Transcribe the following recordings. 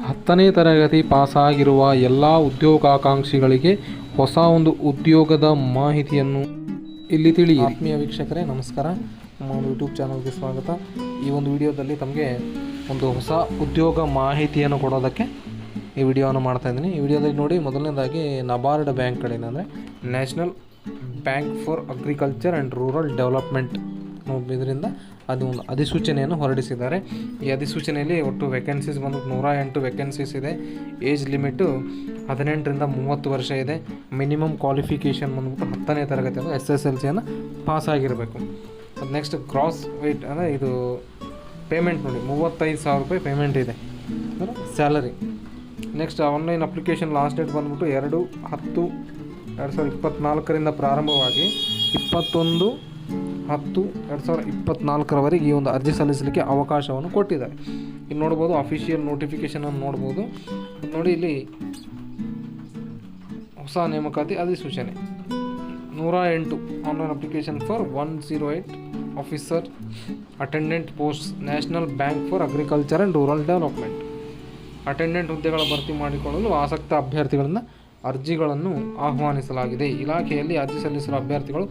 ಹತ್ತನೇ ತರಗತಿ ಪಾಸಾಗಿರುವ ಎಲ್ಲ ಉದ್ಯೋಗಾಕಾಂಕ್ಷಿಗಳಿಗೆ ಹೊಸ ಒಂದು ಉದ್ಯೋಗದ ಮಾಹಿತಿಯನ್ನು ಇಲ್ಲಿ ತಿಳಿ ಆತ್ಮೀಯ ವೀಕ್ಷಕರೇ, ನಮಸ್ಕಾರ. ನಮ್ಮ ಒಂದು ಯೂಟ್ಯೂಬ್ ಚಾನಲ್ಗೆ ಸ್ವಾಗತ. ಈ ಒಂದು ವಿಡಿಯೋದಲ್ಲಿ ತಮಗೆ ಒಂದು ಹೊಸ ಉದ್ಯೋಗ ಮಾಹಿತಿಯನ್ನು ಕೊಡೋದಕ್ಕೆ ಈ ವಿಡಿಯೋವನ್ನು ಮಾಡ್ತಾ ಇದ್ದೀನಿ. ಈ ವಿಡಿಯೋದಲ್ಲಿ ನೋಡಿ, ಮೊದಲನೇದಾಗಿ ನಬಾರ್ಡ್ ಬ್ಯಾಂಕ್ ಕಡೆಯಿಂದ ಅಂದರೆ national bank for agriculture and rural development ಇದರಿಂದ ಅದು ಒಂದು ಅಧಿಸೂಚನೆಯನ್ನು ಹೊರಡಿಸಿದ್ದಾರೆ. ಈ ಅಧಿಸೂಚನೆಯಲ್ಲಿ ಒಟ್ಟು ವೇಕೆನ್ಸೀಸ್ ಬಂದು ನೂರ ಎಂಟು ವೇಕೆನ್ಸೀಸ್ ಇದೆ. ಏಜ್ ಲಿಮಿಟು ಹದಿನೆಂಟರಿಂದ ಮೂವತ್ತು ವರ್ಷ ಇದೆ. ಮಿನಿಮಮ್ ಕ್ವಾಲಿಫಿಕೇಷನ್ ಬಂದ್ಬಿಟ್ಟು ಹತ್ತನೇ ತರಗತಿ ಅಂದರೆ ಎಸ್ ಎಸ್ ಎಲ್ ಸಿಯನ್ನು ಪಾಸ್ ಆಗಿರಬೇಕು. ಅದು ನೆಕ್ಸ್ಟ್ ಕ್ರಾಸ್ ವೇಟ್ ಅಂದರೆ ಇದು ಪೇಮೆಂಟ್ ನೋಡಿ, ಮೂವತ್ತೈದು ಸಾವಿರ ರೂಪಾಯಿ ಪೇಮೆಂಟ್ ಇದೆ. ಅಂದರೆ salary next online application last date ಬಂದ್ಬಿಟ್ಟು ಎರಡು, ಹತ್ತು, ಎರಡು ಸಾವಿರದ ಇಪ್ಪತ್ತ್ನಾಲ್ಕರಿಂದ ಪ್ರಾರಂಭವಾಗಿ ಇಪ್ಪತ್ತೊಂದು ಹತ್ತು, ಎರಡು ಸಾವಿರದ ಇಪ್ಪತ್ತ್ನಾಲ್ಕರವರೆಗೆ ಈ ಒಂದು ಅರ್ಜಿ ಸಲ್ಲಿಸಲಿಕ್ಕೆ ಅವಕಾಶವನ್ನು ಕೊಟ್ಟಿದ್ದಾರೆ. ಇಲ್ಲಿ ನೋಡ್ಬೋದು ಅಫಿಷಿಯಲ್ ನೋಟಿಫಿಕೇಷನನ್ನು ನೋಡ್ಬೋದು. ನೋಡಿ ಇಲ್ಲಿ ಹೊಸ ನೇಮಕಾತಿ ಅಧಿಸೂಚನೆ. ನೂರ ಎಂಟು online application for one zero eight officer attendant post national bank for agriculture and rural development attendant ಹುದ್ದೆಗಳ ಭರ್ತಿ ಮಾಡಿಕೊಳ್ಳಲು ಆಸಕ್ತ ಅಭ್ಯರ್ಥಿಗಳಿಂದ ಅರ್ಜಿಗಳನ್ನು ಆಹ್ವಾನಿಸಲಾಗಿದೆ. ಇಲಾಖೆಯಲ್ಲಿ ಅರ್ಜಿ ಸಲ್ಲಿಸಲು ಅಭ್ಯರ್ಥಿಗಳು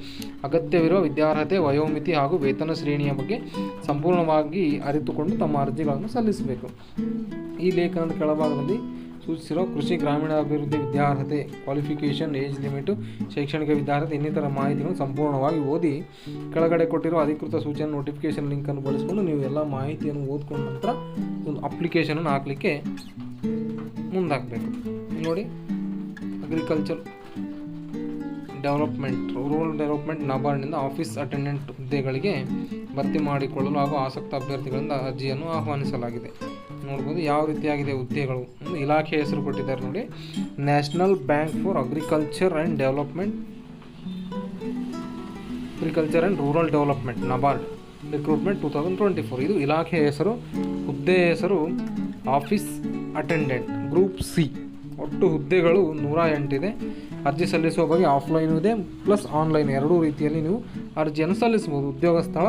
ಅಗತ್ಯವಿರುವ ವಿದ್ಯಾರ್ಹತೆ, ವಯೋಮಿತಿ ಹಾಗೂ ವೇತನ ಶ್ರೇಣಿಯ ಬಗ್ಗೆ ಸಂಪೂರ್ಣವಾಗಿ ಅರಿತುಕೊಂಡು ತಮ್ಮ ಅರ್ಜಿಗಳನ್ನು ಸಲ್ಲಿಸಬೇಕು. ಈ ಲೇಖನದ ಕೆಳಭಾಗದಲ್ಲಿ ಸೂಚಿಸಿರುವ ಕೃಷಿ ಗ್ರಾಮೀಣಾಭಿವೃದ್ಧಿ ವಿದ್ಯಾರ್ಹತೆ, ಕ್ವಾಲಿಫಿಕೇಷನ್, ಏಜ್ ಲಿಮಿಟು, ಶೈಕ್ಷಣಿಕ ವಿದ್ಯಾರ್ಹತೆ ಇನ್ನಿತರ ಮಾಹಿತಿಗಳನ್ನು ಸಂಪೂರ್ಣವಾಗಿ ಓದಿ ಕೆಳಗಡೆ ಕೊಟ್ಟಿರುವ ಅಧಿಕೃತ ಸೂಚನೆ, ನೋಟಿಫಿಕೇಷನ್ ಲಿಂಕನ್ನು ಬಳಸಿಕೊಂಡು ನೀವು ಎಲ್ಲ ಮಾಹಿತಿಯನ್ನು ಓದ್ಕೊಂಡ ನಂತರ ಒಂದು ಅಪ್ಲಿಕೇಶನನ್ನು ಹಾಕಲಿಕ್ಕೆ ಮುಂದಾಗಬೇಕು. ನೋಡಿ. ಅಗ್ರಿಕಲ್ಚರ್ ಡೆವಲಪ್ಮೆಂಟ್ ರೂರಲ್ ಡೆವಲಪ್ಮೆಂಟ್ ನಬಾರ್ಡ್ನಿಂದ ಆಫೀಸ್ ಅಟೆಂಡೆಂಟ್ ಹುದ್ದೆಗಳಿಗೆ ಭರ್ತಿ ಮಾಡಿಕೊಳ್ಳಲು ಹಾಗೂ ಆಸಕ್ತ ಅಭ್ಯರ್ಥಿಗಳಿಂದ ಅರ್ಜಿಯನ್ನು ಆಹ್ವಾನಿಸಲಾಗಿದೆ. ನೋಡ್ಬೋದು ಯಾವ ರೀತಿಯಾಗಿದೆ ಹುದ್ದೆಗಳು ಇಲಾಖೆ ಹೆಸರು ಕೊಟ್ಟಿದ್ದಾರೆ ನೋಡಿ. National bank for agriculture and development agriculture and rural development NABARD recruitment two thousand twenty four ಇದು ಇಲಾಖೆ ಹೆಸರು, ಹುದ್ದೆ ಹೆಸರು ಆಫೀಸ್ ಅಟೆಂಡೆಂಟ್ ಗ್ರೂಪ್ ಸಿ ಒಟ್ಟು ಹುದ್ದೆಗಳು ನೂರ ಎಂಟಿದೆ. ಅರ್ಜಿ ಸಲ್ಲಿಸುವ ಬಗ್ಗೆ ಆಫ್ಲೈನ್ ಇದೆ. ಪ್ಲಸ್ ಆನ್ಲೈನ್ ಎರಡೂ ರೀತಿಯಲ್ಲಿ ನೀವು ಅರ್ಜಿಯನ್ನು ಸಲ್ಲಿಸ್ಬೋದು ಉದ್ಯೋಗ ಸ್ಥಳ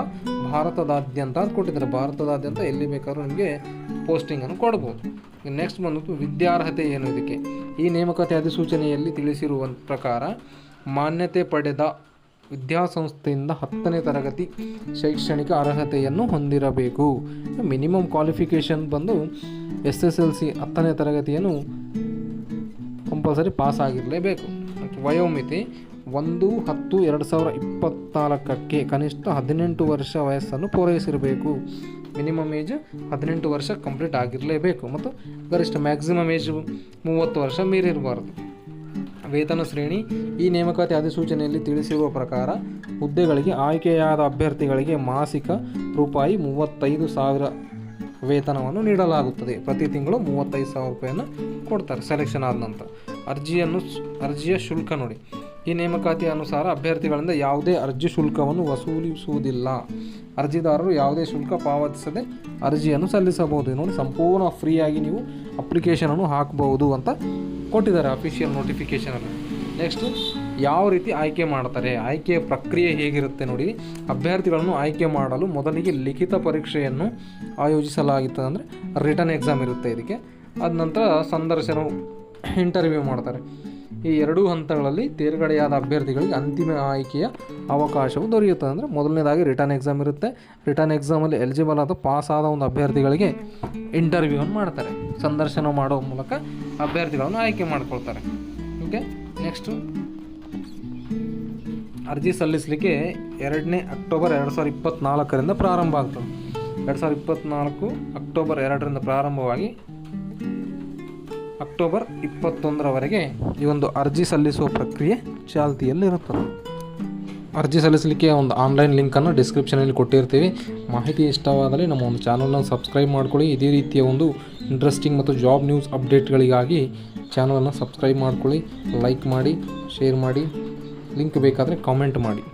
ಭಾರತದಾದ್ಯಂತ ಅಂತ ಕೊಟ್ಟಿದ್ದಾರೆ. ಭಾರತದಾದ್ಯಂತ ಎಲ್ಲಿ ಬೇಕಾದ್ರೂ ನಿಮಗೆ ಪೋಸ್ಟಿಂಗನ್ನು ಕೊಡ್ಬೋದು ನೆಕ್ಸ್ಟ್ ಬಂದು ವಿದ್ಯಾರ್ಹತೆ ಏನು ಇದಕ್ಕೆ? ಈ ನೇಮಕಾತಿ ಅಧಿಸೂಚನೆಯಲ್ಲಿ ತಿಳಿಸಿರುವ ಪ್ರಕಾರ ಮಾನ್ಯತೆ ಪಡೆದ ವಿದ್ಯಾಸಂಸ್ಥೆಯಿಂದ ಹತ್ತನೇ ತರಗತಿ ಶೈಕ್ಷಣಿಕ ಅರ್ಹತೆಯನ್ನು ಹೊಂದಿರಬೇಕು. ಮಿನಿಮಮ್ ಕ್ವಾಲಿಫಿಕೇಷನ್ ಬಂದು ಎಸ್ ಎಸ್ ಎಲ್ ಸಿ ಹತ್ತನೇ ತರಗತಿಯನ್ನು ಕಂಪಲ್ಸರಿ ಪಾಸ್ ಆಗಿರಲೇಬೇಕು. ವಯೋಮಿತಿ ಒಂದು, ಹತ್ತು, ಎರಡು ಸಾವಿರ ಇಪ್ಪತ್ತ್ನಾಲ್ಕಕ್ಕೆ ಕನಿಷ್ಠ ಹದಿನೆಂಟು ವರ್ಷ ವಯಸ್ಸನ್ನು ಪೂರೈಸಿರಬೇಕು. ಮಿನಿಮಮ್ ಏಜ್ ಹದಿನೆಂಟು ವರ್ಷ ಕಂಪ್ಲೀಟ್ ಆಗಿರಲೇಬೇಕು. ಮತ್ತು ಗರಿಷ್ಠ ಮ್ಯಾಕ್ಸಿಮಮ್ ಏಜ್ ಮೂವತ್ತು ವರ್ಷ ಮೀರಿರಬಾರ್ದು. ವೇತನ ಶ್ರೇಣಿ ಈ ನೇಮಕಾತಿ ಅಧಿಸೂಚನೆಯಲ್ಲಿ ತಿಳಿಸಿರುವ ಪ್ರಕಾರ ಹುದ್ದೆಗಳಿಗೆ ಆಯ್ಕೆಯಾದ ಅಭ್ಯರ್ಥಿಗಳಿಗೆ ಮಾಸಿಕ ರೂಪಾಯಿ ಮೂವತ್ತೈದು ಸಾವಿರ ವೇತನವನ್ನು ನೀಡಲಾಗುತ್ತದೆ. ಪ್ರತಿ ತಿಂಗಳು ಮೂವತ್ತೈದು ಸಾವಿರ ರೂಪಾಯಿಯನ್ನು ಕೊಡ್ತಾರೆ. ಸೆಲೆಕ್ಷನ್ ಆದ ನಂತರ ಅರ್ಜಿಯನ್ನು ಅರ್ಜಿಯ ಶುಲ್ಕ ನೋಡಿ. ಈ ನೇಮಕಾತಿ ಅನುಸಾರ ಅಭ್ಯರ್ಥಿಗಳಿಂದ ಯಾವುದೇ ಅರ್ಜಿ ಶುಲ್ಕವನ್ನು ವಸೂಲಿಸುವುದಿಲ್ಲ. ಅರ್ಜಿದಾರರು ಯಾವುದೇ ಶುಲ್ಕ ಪಾವತಿಸದೆ ಅರ್ಜಿಯನ್ನು ಸಲ್ಲಿಸಬಹುದು. ನೋಡಿ ಸಂಪೂರ್ಣ ಫ್ರೀಯಾಗಿ ನೀವು ಅಪ್ಲಿಕೇಶನನ್ನು ಹಾಕಬಹುದು ಅಂತ ಕೊಟ್ಟಿದ್ದಾರೆ ಅಫಿಷಿಯಲ್ ನೋಟಿಫಿಕೇಷನಲ್ಲಿ ನೆಕ್ಸ್ಟು ಯಾವ ರೀತಿ ಆಯ್ಕೆ ಮಾಡ್ತಾರೆ? ಆಯ್ಕೆಯ ಪ್ರಕ್ರಿಯೆ ಹೇಗಿರುತ್ತೆ ನೋಡಿ. ಅಭ್ಯರ್ಥಿಗಳನ್ನು ಆಯ್ಕೆ ಮಾಡಲು ಮೊದಲಿಗೆ ಲಿಖಿತ ಪರೀಕ್ಷೆಯನ್ನು ಆಯೋಜಿಸಲಾಗಿತ್ತು ಅಂದರೆ ರಿಟರ್ನ್ ಎಕ್ಸಾಮ್ ಇರುತ್ತೆ ಇದಕ್ಕೆ. ಅದ ನಂತರ ಸಂದರ್ಶನ ಇಂಟರ್ವ್ಯೂ ಮಾಡ್ತಾರೆ. ಈ ಎರಡೂ ಹಂತಗಳಲ್ಲಿ ತೇರ್ಗಡೆಯಾದ ಅಭ್ಯರ್ಥಿಗಳಿಗೆ ಅಂತಿಮ ಆಯ್ಕೆಯ ಅವಕಾಶವು ದೊರೆಯುತ್ತದೆ. ಅಂದರೆ ಮೊದಲನೇದಾಗಿ ರಿಟರ್ನ್ ಎಕ್ಸಾಮ್ ಇರುತ್ತೆ. ರಿಟರ್ನ್ ಎಕ್ಸಾಮಲ್ಲಿ ಎಲಿಜಿಬಲ್ ಆದ ಪಾಸ್ ಆದ ಒಂದು ಅಭ್ಯರ್ಥಿಗಳಿಗೆ ಇಂಟರ್ವ್ಯೂವನ್ನು ಮಾಡ್ತಾರೆ. ಸಂದರ್ಶನ ಮಾಡೋ ಮೂಲಕ ಅಭ್ಯರ್ಥಿಗಳನ್ನು ಆಯ್ಕೆ ಮಾಡ್ಕೊಳ್ತಾರೆ. ಓಕೆ ನೆಕ್ಸ್ಟು ಅರ್ಜಿ ಸಲ್ಲಿಸಲಿಕ್ಕೆ ಎರಡನೇ ಅಕ್ಟೋಬರ್ ಎರಡು ಸಾವಿರದ ಇಪ್ಪತ್ತ್ನಾಲ್ಕರಿಂದ ಪ್ರಾರಂಭ ಆಗ್ತದೆ. ಎರಡು ಸಾವಿರದ ಇಪ್ಪತ್ತ್ನಾಲ್ಕು ಅಕ್ಟೋಬರ್ ಎರಡರಿಂದ ಪ್ರಾರಂಭವಾಗಿ ಅಕ್ಟೋಬರ್ ಇಪ್ಪತ್ತೊಂದರವರೆಗೆ ಈ ಒಂದು ಅರ್ಜಿ ಸಲ್ಲಿಸುವ ಪ್ರಕ್ರಿಯೆ ಚಾಲ್ತಿಯಲ್ಲಿರುತ್ತದೆ. ಅರ್ಜಿ ಸಲ್ಲಿಸಲಿಕ್ಕೆ ಒಂದು ಆನ್ಲೈನ್ ಲಿಂಕನ್ನು ಡಿಸ್ಕ್ರಿಪ್ಷನಲ್ಲಿ ಕೊಟ್ಟಿರ್ತೀವಿ. ಮಾಹಿತಿ ಇಷ್ಟವಾದರೆ ನಮ್ಮ ಒಂದು ಚಾನಲ್ನ ಸಬ್ಸ್ಕ್ರೈಬ್ ಮಾಡ್ಕೊಳ್ಳಿ. ಇದೇ ರೀತಿಯ ಒಂದು ಇಂಟ್ರೆಸ್ಟಿಂಗ್ ಮತ್ತು ಜಾಬ್ ನ್ಯೂಸ್ ಅಪ್ಡೇಟ್ಗಳಿಗಾಗಿ ಚಾನಲನ್ನು ಸಬ್ಸ್ಕ್ರೈಬ್ ಮಾಡ್ಕೊಳ್ಳಿ. ಲೈಕ್ ಮಾಡಿ, ಶೇರ್ ಮಾಡಿ. ಲಿಂಕ್ ಬೇಕಾದರೆ ಕಾಮೆಂಟ್ ಮಾಡಿ.